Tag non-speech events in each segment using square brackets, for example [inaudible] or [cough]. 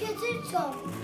Kötü çok.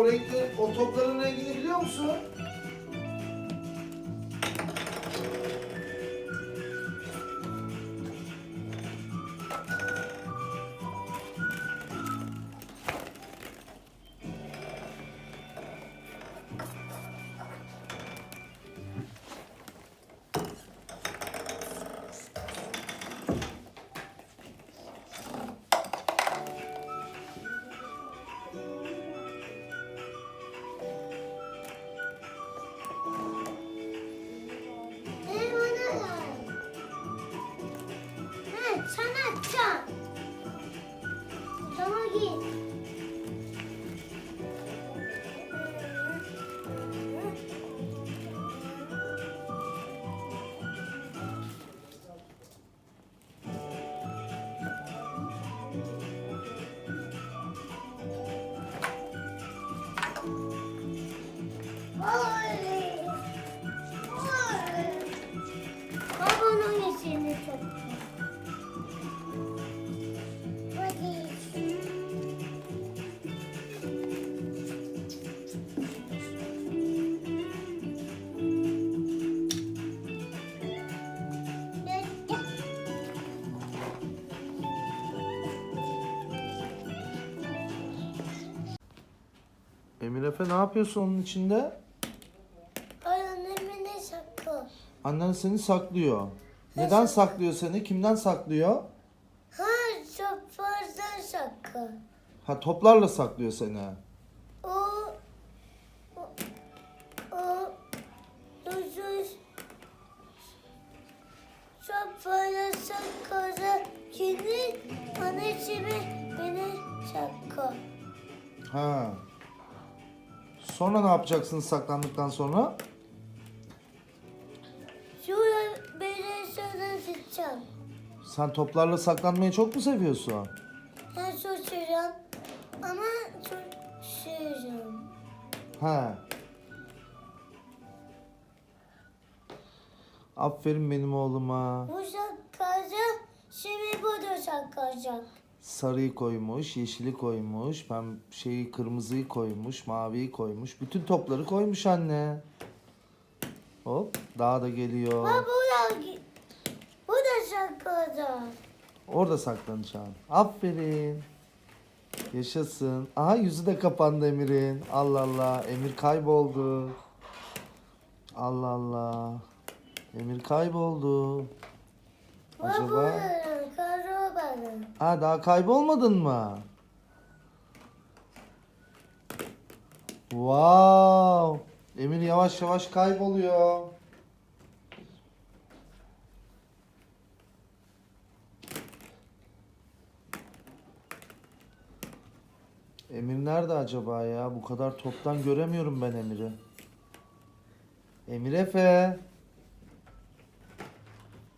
O renkli, o topların rengini biliyor musun? Emir Efe ne yapıyorsun onun içinde? Annemin de sakın. Annen seni saklıyor. Neden saklıyor seni? Kimden saklıyor? Ha fazla sakın. Ha toplarla saklıyor seni. O o o Duzuz çok fazla sakın. Kendi annesini beni sakın. Ha. Sonra ne yapacaksın saklandıktan sonra? Tutacağım. Sen toplarla saklanmayı çok mu seviyorsun? Ben susuyorum ama çok sürüyorum. Ha. Aferin benim oğluma. Bu saklayacak, şimdi bu da saklayacak. Sarıyı koymuş, yeşili koymuş, pem şeyi kırmızıyı koymuş, maviyi koymuş. Bütün topları koymuş anne. Hop, daha da geliyor. Ha bu da, saklayacak. Orada saklanacaksın. Aferin. Yaşasın. Aha yüzü de kapandı Emir'in. Allah Allah. Emir kayboldu. Allah Allah. Emir kayboldu. Acaba? bana. Ha daha kaybolmadın mı? Wow. Emir yavaş yavaş kayboluyor. Emir nerede acaba ya? Bu kadar toptan göremiyorum ben Emir'i. Emir Efe.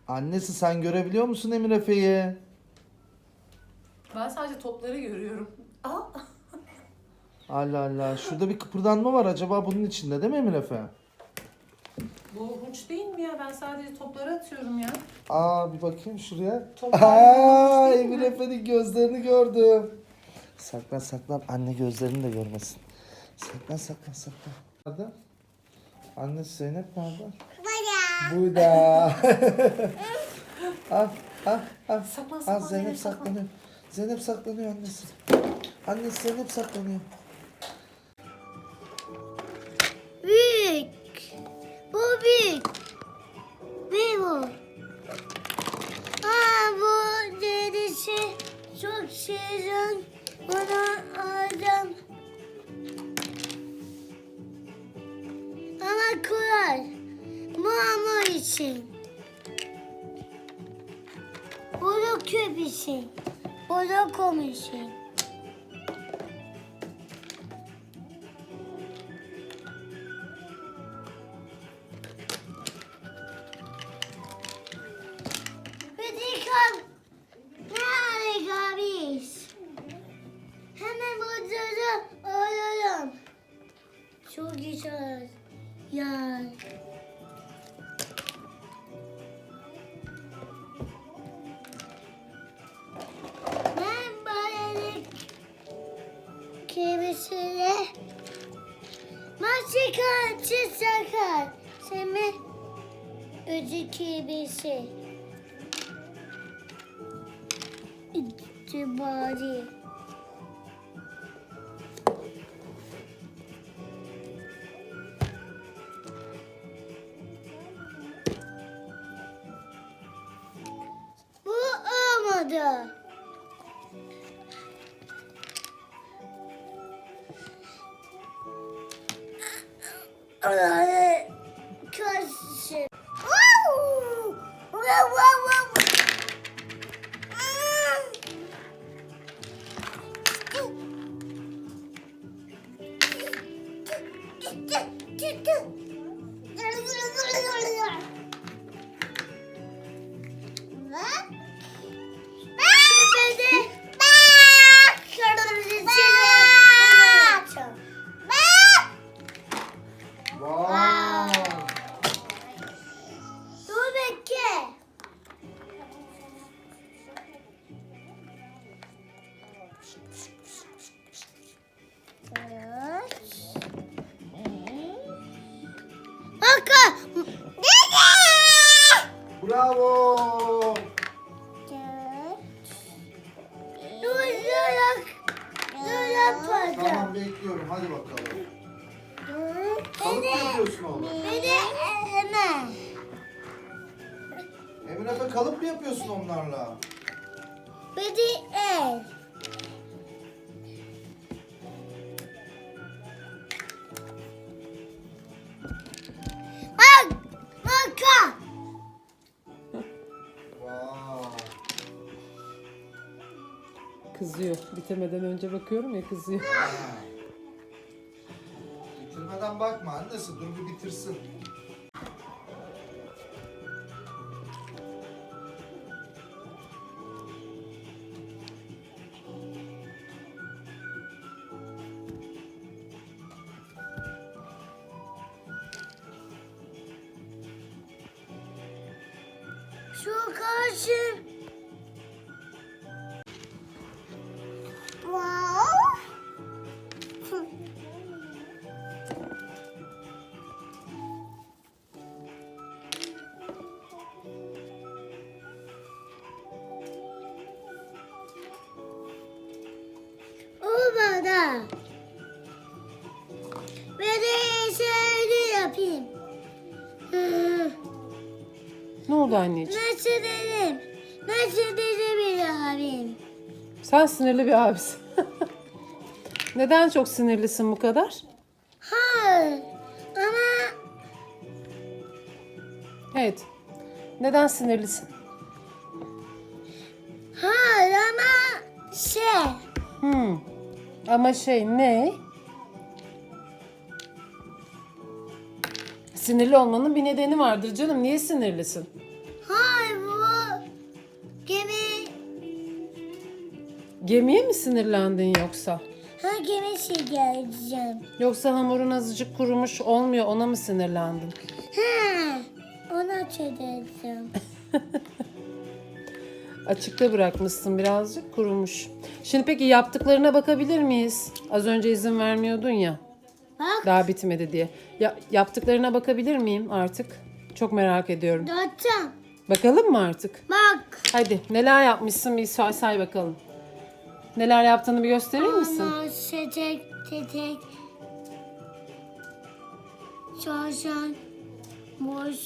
Annesi sen görebiliyor musun Emir Efe'yi? Ben sadece topları görüyorum. Aa, Allah Allah. Şurada bir kıpırdanma var. Acaba bunun içinde değil mi Emir Efe? bu hurç değil mi ya? Ben sadece topları atıyorum ya. Aa bir bakayım şuraya. Toplar Aa Emir mi? Efe'nin gözlerini gördüm. Saklan saklan. Anne gözlerini de görmesin. Saklan saklan saklan. Nerede? Annesi Zeynep nerede? Bana. Burada. [laughs] ah ah ah. Saklan Ah saklan. Zeynep saklan. saklanıyor. Zeynep saklanıyor annesi. Annesi Zeynep saklanıyor. Harika bir iş. Hemen burada alalım. Çok güzel. Ya. Öcü kebisi. İtibari. Bu olmadı. Ay, [laughs] Wow! Wow, Emir Efe kalıp mı yapıyorsun onlarla? El. Bak, baka. Wow. Kızıyor. Bitirmeden önce bakıyorum ya kızıyor. Bitirmeden bakma annesi dur bir bitirsin. Şu karşı. Oldu anneciğim? Nasıl dedim? Nasıl dedim bir abim? Sen sinirli bir abisin. [laughs] Neden çok sinirlisin bu kadar? Hayır. Ama Evet. Neden sinirlisin? hayır ama şey. Hmm. Ama şey ne? Sinirli olmanın bir nedeni vardır canım. Niye sinirlisin? Gemiye mi sinirlendin yoksa? Ha gemi şey geleceğim. Yoksa hamurun azıcık kurumuş olmuyor ona mı sinirlendin? Ha ona çözeceğim. [laughs] Açıkta bırakmışsın birazcık kurumuş. Şimdi peki yaptıklarına bakabilir miyiz? Az önce izin vermiyordun ya. Bak Daha bitmedi diye. Ya, yaptıklarına bakabilir miyim artık? Çok merak ediyorum. dağıtacağım. Bakalım mı artık? Bak. Hadi neler yapmışsın bir say, say bakalım. Neler yaptığını bir gösterir misin? Ana çiçek çiçek. Çarşan. Boş.